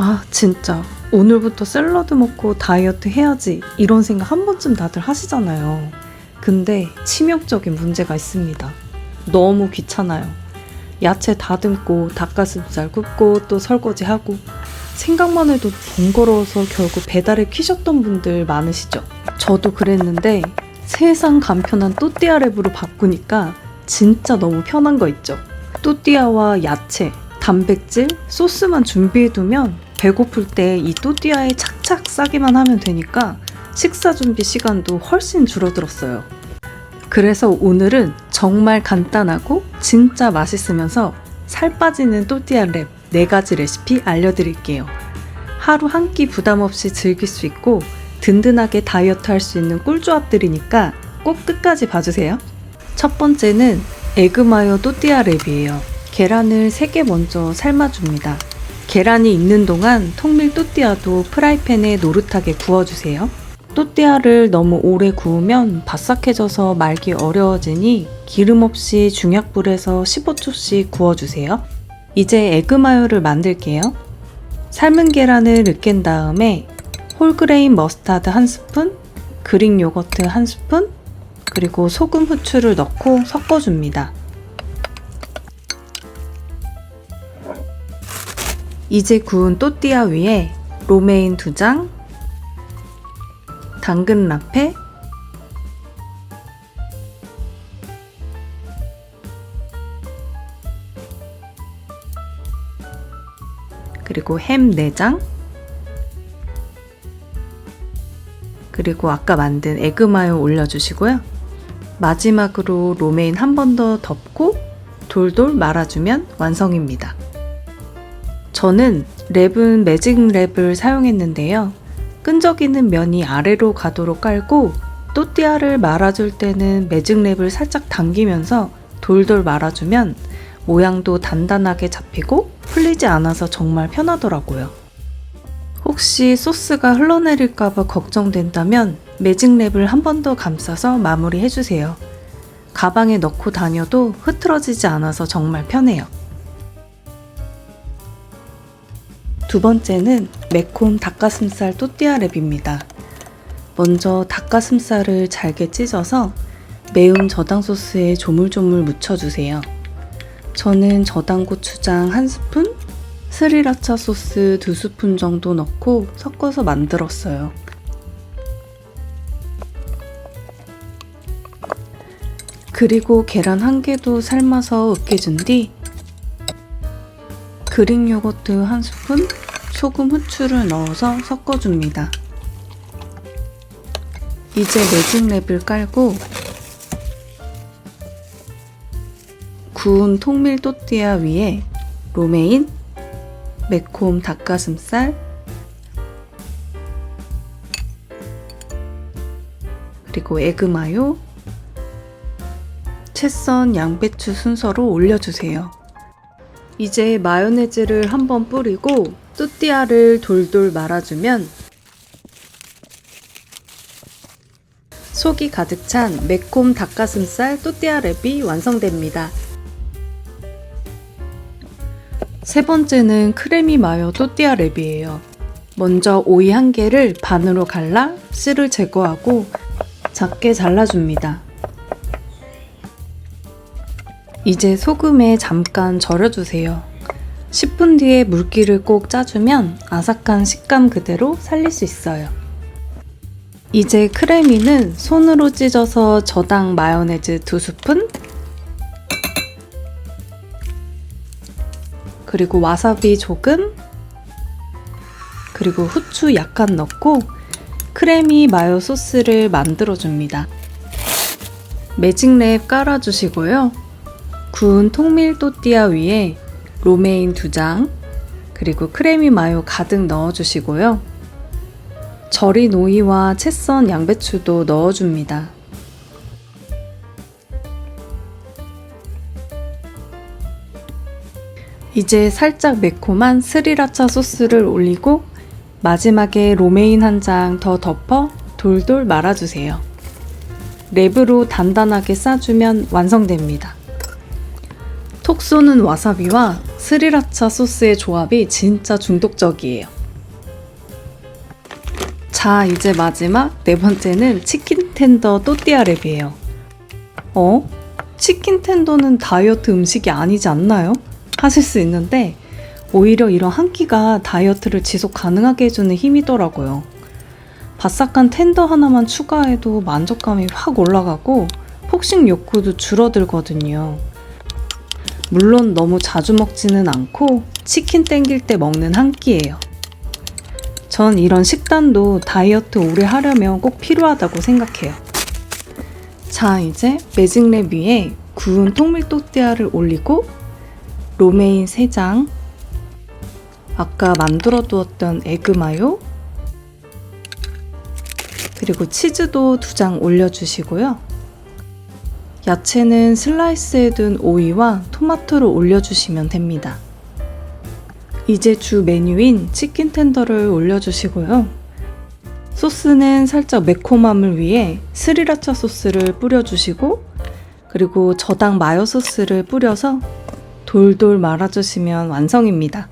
아, 진짜. 오늘부터 샐러드 먹고 다이어트 해야지. 이런 생각 한 번쯤 다들 하시잖아요. 근데 치명적인 문제가 있습니다. 너무 귀찮아요. 야채 다듬고 닭가슴살 굽고 또 설거지하고 생각만 해도 번거로워서 결국 배달에 퀴셨던 분들 많으시죠? 저도 그랬는데 세상 간편한 또띠아 랩으로 바꾸니까 진짜 너무 편한 거 있죠? 또띠아와 야채, 단백질, 소스만 준비해두면 배고플 때 이 또띠아에 착착 싸기만 하면 되니까 식사 준비 시간도 훨씬 줄어들었어요. 그래서 오늘은 정말 간단하고 진짜 맛있으면서 살 빠지는 또띠아 랩 4가지 레시피 알려드릴게요. 하루 한 끼 부담 없이 즐길 수 있고 든든하게 다이어트 할 수 있는 꿀조합들이니까 꼭 끝까지 봐주세요. 첫 번째는 에그마요 또띠아 랩이에요. 계란을 3개 먼저 삶아줍니다. 계란이 익는 동안 통밀 또띠아도 프라이팬에 노릇하게 구워주세요. 또띠아를 너무 오래 구우면 바삭해져서 말기 어려워지니 기름 없이 중약불에서 15초씩 구워주세요. 이제 에그마요를 만들게요. 삶은 계란을 으깬 다음에 홀그레인 머스타드 한 스푼, 그릭 요거트 한 스푼, 그리고 소금 후추를 넣고 섞어줍니다. 이제 구운 또띠아 위에 로메인 두 장, 당근 라페, 그리고 햄 4장, 그리고 아까 만든 에그마요 올려주시고요. 마지막으로 로메인 한 번 더 덮고 돌돌 말아주면 완성입니다. 저는 랩은 매직 랩을 사용했는데요. 끈적이는 면이 아래로 가도록 깔고 또띠아를 말아줄 때는 매직 랩을 살짝 당기면서 돌돌 말아주면 모양도 단단하게 잡히고 풀리지 않아서 정말 편하더라고요. 혹시 소스가 흘러내릴까봐 걱정된다면 매직 랩을 한 번 더 감싸서 마무리 해주세요. 가방에 넣고 다녀도 흐트러지지 않아서 정말 편해요. 두 번째는 매콤 닭가슴살 또띠아 랩입니다. 먼저 닭가슴살을 잘게 찢어서 매운 저당 소스에 조물조물 묻혀주세요. 저는 저당 고추장 한 스푼, 스리라차 소스 두 스푼 정도 넣고 섞어서 만들었어요. 그리고 계란 한 개도 삶아서 으깨준 뒤 그릭 요거트 한 스푼, 소금 후추를 넣어서 섞어줍니다. 이제 매직 랩을 깔고 구운 통밀 또띠아 위에 로메인, 매콤 닭가슴살, 그리고 에그마요, 채썬 양배추 순서로 올려주세요. 이제 마요네즈를 한번 뿌리고 또띠아를 돌돌 말아주면 속이 가득 찬 매콤 닭가슴살 또띠아 랩이 완성됩니다. 세 번째는 크레미 마요 또띠아 랩이에요. 먼저 오이 한 개를 반으로 갈라 씨를 제거하고 작게 잘라줍니다. 이제 소금에 잠깐 절여주세요. 10분 뒤에 물기를 꼭 짜주면 아삭한 식감 그대로 살릴 수 있어요. 이제 크레미는 손으로 찢어서 저당 마요네즈 2스푼, 그리고 와사비 조금, 그리고 후추 약간 넣고 크레미 마요 소스를 만들어줍니다. 매직랩 깔아주시고요. 구운 통밀 또띠아 위에 로메인 두 장, 그리고 크레미 마요 가득 넣어주시고요. 절인 오이와 채썬 양배추도 넣어줍니다. 이제 살짝 매콤한 스리라차 소스를 올리고 마지막에 로메인 한 장 더 덮어 돌돌 말아주세요. 랩으로 단단하게 싸주면 완성됩니다. 톡 쏘는 와사비와 스리라차 소스의 조합이 진짜 중독적이에요. 자, 이제 마지막 네 번째는 치킨 텐더 또띠아 랩이에요. 어? 치킨 텐더는 다이어트 음식이 아니지 않나요? 하실 수 있는데 오히려 이런 한 끼가 다이어트를 지속 가능하게 해주는 힘이더라고요. 바삭한 텐더 하나만 추가해도 만족감이 확 올라가고 폭식 욕구도 줄어들거든요. 물론 너무 자주 먹지는 않고 치킨 땡길 때 먹는 한 끼예요. 전 이런 식단도 다이어트 오래 하려면 꼭 필요하다고 생각해요. 자, 이제 매직랩 위에 구운 통밀 또띠아를 올리고 로메인 3장, 아까 만들어 두었던 에그 마요, 그리고 치즈도 두장 올려주시고요. 야채는 슬라이스해 둔 오이와 토마토를 올려주시면 됩니다. 이제 주 메뉴인 치킨 텐더를 올려주시고요. 소스는 살짝 매콤함을 위해 스리라차 소스를 뿌려주시고 그리고 저당 마요 소스를 뿌려서 돌돌 말아주시면 완성입니다.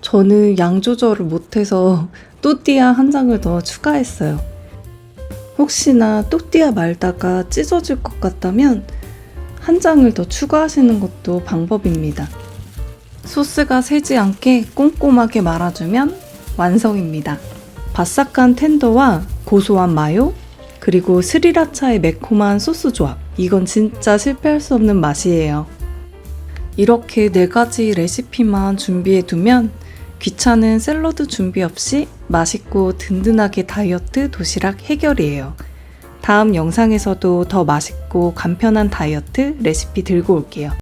저는 양 조절을 못해서 또띠아 한 장을 더 추가했어요. 혹시나 또띠아 말다가 찢어질 것 같다면 한 장을 더 추가하시는 것도 방법입니다. 소스가 새지 않게 꼼꼼하게 말아주면 완성입니다. 바삭한 텐더와 고소한 마요, 그리고 스리라차의 매콤한 소스 조합. 이건 진짜 실패할 수 없는 맛이에요. 이렇게 네 가지 레시피만 준비해 두면 귀찮은 샐러드 준비 없이 맛있고 든든하게 다이어트 도시락 해결이에요. 다음 영상에서도 더 맛있고 간편한 다이어트 레시피 들고 올게요.